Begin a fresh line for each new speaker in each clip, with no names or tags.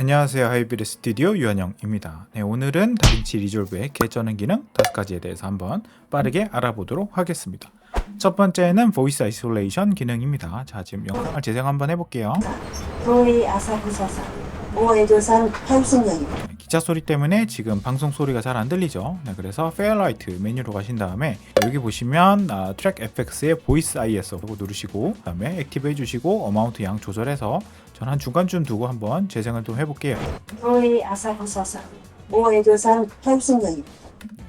안녕하세요. 하이브리드 스튜디오 유한영입니다. 네, 오늘은 다빈치 리졸브의 개쩌는 기능 다섯 가지에 대해서 한번 빠르게 알아보도록 하겠습니다. 첫 번째는 보이스 아이솔레이션 기능입니다. 자, 지금 영상을 재생 한번 해볼게요.
도이 아사쿠사사 오해조산 한승연입니다.
네, 기차 소리 때문에 지금 방송 소리가 잘 안 들리죠. 네, 그래서 페어라이트 메뉴로 가신 다음에 여기 보시면 아, 트랙 FX의 보이스 IS라고 누르시고 그다음에 액티브 해주시고 어마운트 양 조절해서 전 한 중간쯤 두고 한번 재생을 좀 해볼게요.
도이 아사쿠사사 오해조산 한승연입니다.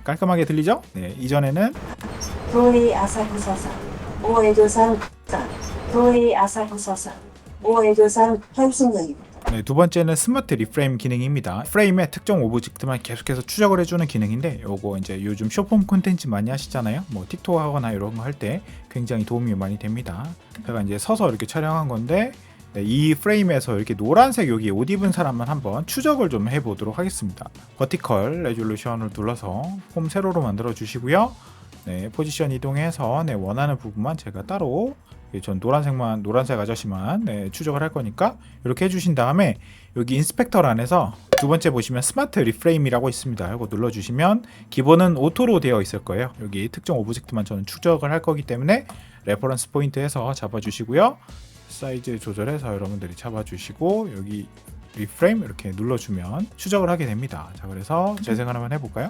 깔끔하게 들리죠? 네, 이전에는
도이 아사쿠사사 오해조산 사 도이 아사쿠사사 오해조산 한승연입니다.
네, 두 번째는 스마트 리프레임 기능입니다. 프레임의 특정 오브젝트만 계속해서 추적을 해주는 기능인데 요거 이제 요즘 쇼폼 콘텐츠 많이 하시잖아요. 뭐 틱톡 하거나 이런 거 할 때 굉장히 도움이 많이 됩니다. 제가 이제 서서 이렇게 촬영한 건데 네, 이 프레임에서 이렇게 노란색 여기 옷 입은 사람만 한번 추적을 좀 해보도록 하겠습니다. 버티컬 레졸루션을 눌러서 폼 세로로 만들어 주시고요. 네, 포지션 이동해서 네, 원하는 부분만 제가 따로 예, 전 노란색만 노란색 아저씨만 네, 추적을 할 거니까 이렇게 해주신 다음에 여기 인스펙터 란에서 두 번째 보시면 스마트 리프레임이라고 있습니다. 이거 눌러주시면 기본은 오토로 되어 있을 거예요. 여기 특정 오브젝트만 저는 추적을 할 거기 때문에 레퍼런스 포인트에서 잡아주시고요. 사이즈 조절해서 여러분들이 잡아주시고 여기 리프레임 이렇게 눌러주면 추적을 하게 됩니다. 자 그래서 재생을 한번 해볼까요?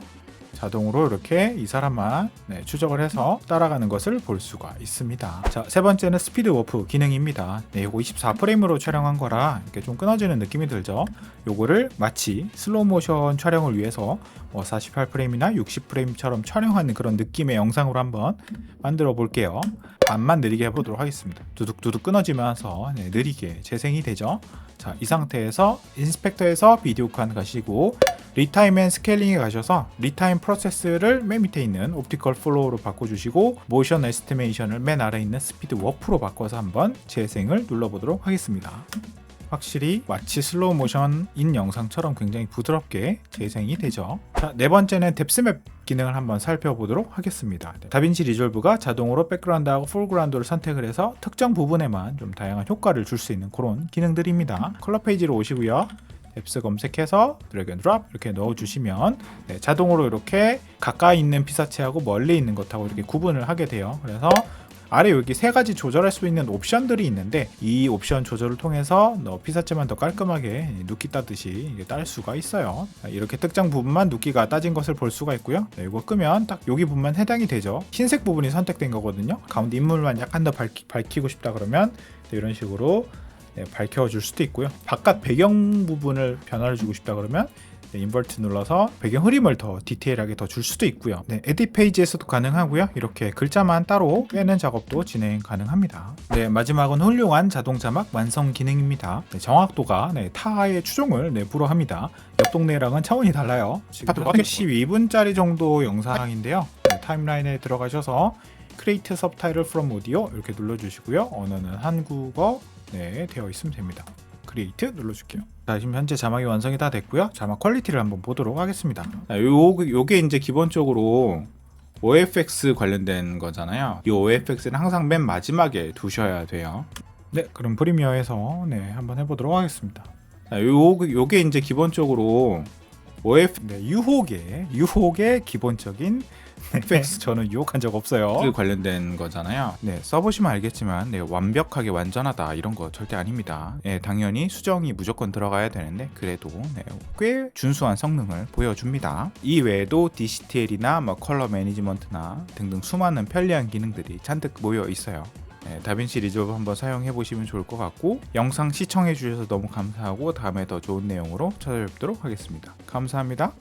자동으로 이렇게 이 사람만 네, 추적을 해서 따라가는 것을 볼 수가 있습니다. 자, 세 번째는 스피드 워프 기능입니다. 네, 요거 24프레임으로 촬영한 거라 이렇게 좀 끊어지는 느낌이 들죠. 요거를 마치 슬로우 모션 촬영을 위해서 뭐 48프레임이나 60프레임처럼 촬영하는 그런 느낌의 영상으로 한번 만들어 볼게요. 반만 느리게 해보도록 하겠습니다. 두둑두둑 끊어지면서 네, 느리게 재생이 되죠. 자, 이 상태에서 인스펙터에서 비디오 칸 가시고 리타임 앤 스케일링에 가셔서 리타임 프로세스를 맨 밑에 있는 옵티컬 플로우로 바꿔주시고 모션 에스티메이션을 맨 아래 있는 스피드 워프로 바꿔서 한번 재생을 눌러보도록 하겠습니다. 확실히 마치 슬로우 모션인 영상처럼 굉장히 부드럽게 재생이 되죠. 자, 네 번째는 뎁스맵 기능을 한번 살펴보도록 하겠습니다. 네, 다빈치 리졸브가 자동으로 백그라운드하고 풀그라운드를 선택을 해서 특정 부분에만 좀 다양한 효과를 줄 수 있는 그런 기능들입니다. 컬러 페이지로 오시고요. 앱스 검색해서 드래그 앤 드랍 이렇게 넣어주시면 네, 자동으로 이렇게 가까이 있는 피사체하고 멀리 있는 것하고 이렇게 구분을 하게 돼요. 그래서 아래 여기 세 가지 조절할 수 있는 옵션들이 있는데 이 옵션 조절을 통해서 너 피사체만 더 깔끔하게 눕기 따듯이 딸 수가 있어요. 이렇게 특정 부분만 눕기가 따진 것을 볼 수가 있고요. 네, 이거 끄면 딱 여기 부분만 해당이 되죠. 흰색 부분이 선택된 거거든요. 가운데 인물만 약간 더 밝히, 밝히고 싶다 그러면 네, 이런 식으로 네, 밝혀줄 수도 있고요. 바깥 배경 부분을 변화를 주고 싶다 그러면 네, 인버트 눌러서 배경 흐림을 더 디테일하게 더 줄 수도 있고요. 네, 에디 페이지에서도 가능하고요. 이렇게 글자만 따로 빼는 작업도 진행 가능합니다. 네, 마지막은 훌륭한 자동 자막 완성 기능입니다. 네, 정확도가 네, 타의 추종을 네, 불허합니다. 옆 동네랑은 차원이 달라요. 지금 12분짜리 정도 영상인데요. 네, 타임라인에 들어가셔서 크리에이트 서브타이틀 프롬 오디오 이렇게 눌러주시고요. 언어는 한국어 네, 되어 있으면 됩니다. 크리에이트 눌러줄게요. 자, 지금 현재 자막이 완성이 다 됐고요. 자막 퀄리티를 한번 보도록 하겠습니다. 자, 요, 요게 이제 기본적으로 OFX 관련된 거잖아요. 이 OFX는 항상 맨 마지막에 두셔야 돼요. 네, 그럼 프리미어에서 네, 한번 해보도록 하겠습니다. 자, 요, 요게 이제 기본적으로 OF, 네, 유혹의, 유혹의 기본적인 FX 저는 유혹한 적 없어요. 그 관련된 거잖아요. 네, 써보시면 알겠지만 네, 완벽하게 완전하다 이런 거 절대 아닙니다. 네, 당연히 수정이 무조건 들어가야 되는데 그래도 네, 꽤 준수한 성능을 보여줍니다. 이 외에도 DCTL이나 뭐 컬러 매니지먼트나 등등 수많은 편리한 기능들이 잔뜩 모여 있어요. 네, 다빈치 리졸브 한번 사용해 보시면 좋을 것 같고 영상 시청해 주셔서 너무 감사하고 다음에 더 좋은 내용으로 찾아뵙도록 하겠습니다. 감사합니다.